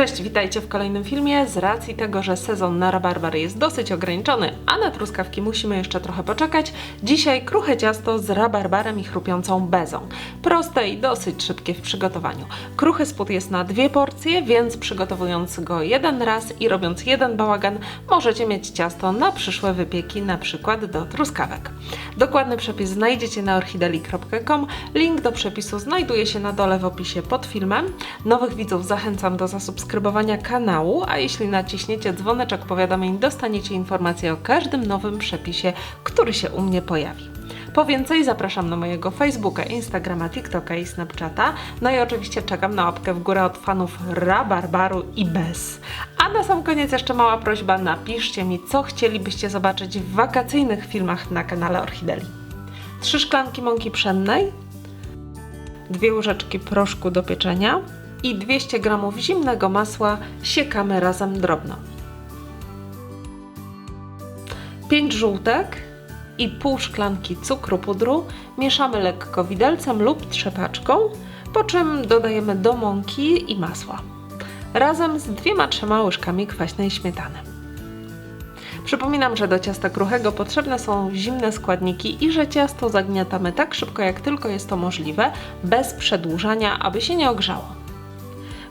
Cześć, witajcie w kolejnym filmie. Z racji tego, że sezon na rabarbary jest dosyć ograniczony, a na truskawki musimy jeszcze trochę poczekać, dzisiaj kruche ciasto z rabarbarem i chrupiącą bezą. Proste i dosyć szybkie w przygotowaniu. Kruchy spód jest na dwie porcje, więc przygotowując go jeden raz i robiąc jeden bałagan, możecie mieć ciasto na przyszłe wypieki, na przykład do truskawek. Dokładny przepis znajdziecie na orchideli.com. Link do przepisu znajduje się na dole w opisie pod filmem. Nowych widzów zachęcam do zasubskrybowania kanału, a jeśli naciśniecie dzwoneczek powiadomień, dostaniecie informacje o każdym nowym przepisie, który się u mnie pojawi. Po więcej zapraszam na mojego Facebooka, Instagrama, TikToka i Snapchata. No i oczywiście czekam na łapkę w górę od fanów Rabarbaru i Bez. A na sam koniec jeszcze mała prośba, napiszcie mi, co chcielibyście zobaczyć w wakacyjnych filmach na kanale Orchideli. Trzy szklanki mąki pszennej, dwie łyżeczki proszku do pieczenia i 200 g zimnego masła siekamy razem drobno. 5 żółtek i pół szklanki cukru pudru mieszamy lekko widelcem lub trzepaczką, po czym dodajemy do mąki i masła. Razem z dwiema trzema łyżkami kwaśnej śmietany. Przypominam, że do ciasta kruchego potrzebne są zimne składniki i że ciasto zagniatamy tak szybko jak tylko jest to możliwe, bez przedłużania, aby się nie ogrzało.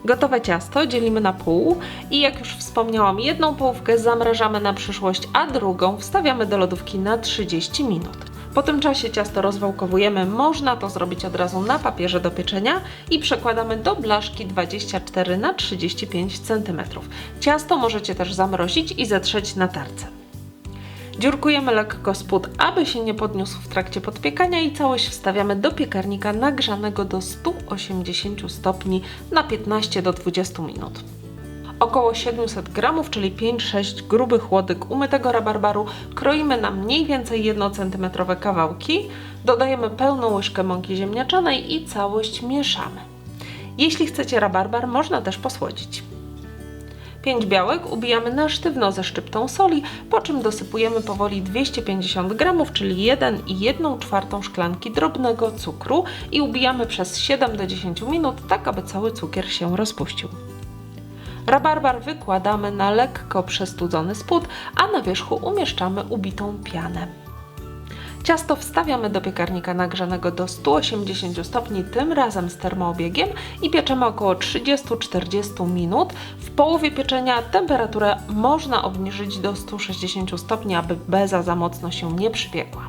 Gotowe ciasto dzielimy na pół i jak już wspomniałam, jedną połówkę zamrażamy na przyszłość, a drugą wstawiamy do lodówki na 30 minut. Po tym czasie ciasto rozwałkowujemy, można to zrobić od razu na papierze do pieczenia i przekładamy do blaszki 24 na 35 cm. Ciasto możecie też zamrozić i zetrzeć na tarce. Dziurkujemy lekko spód, aby się nie podniósł w trakcie podpiekania i całość wstawiamy do piekarnika nagrzanego do 180 stopni na 15 do 20 minut. Około 700 gramów, czyli 5-6 grubych łodyg umytego rabarbaru kroimy na mniej więcej 1 cm kawałki, dodajemy pełną łyżkę mąki ziemniaczanej i całość mieszamy. Jeśli chcecie rabarbar, można też posłodzić. 5 białek ubijamy na sztywno ze szczyptą soli, po czym dosypujemy powoli 250 g, czyli 1 i 1 czwartą szklanki drobnego cukru i ubijamy przez 7 do 10 minut, tak aby cały cukier się rozpuścił. Rabarbar wykładamy na lekko przestudzony spód, a na wierzchu umieszczamy ubitą pianę. Ciasto wstawiamy do piekarnika nagrzanego do 180 stopni, tym razem z termoobiegiem i pieczemy około 30-40 minut. W połowie pieczenia temperaturę można obniżyć do 160 stopni, aby beza za mocno się nie przypiekła.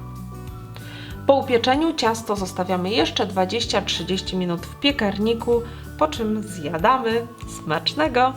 Po upieczeniu ciasto zostawiamy jeszcze 20-30 minut w piekarniku, po czym zjadamy. Smacznego!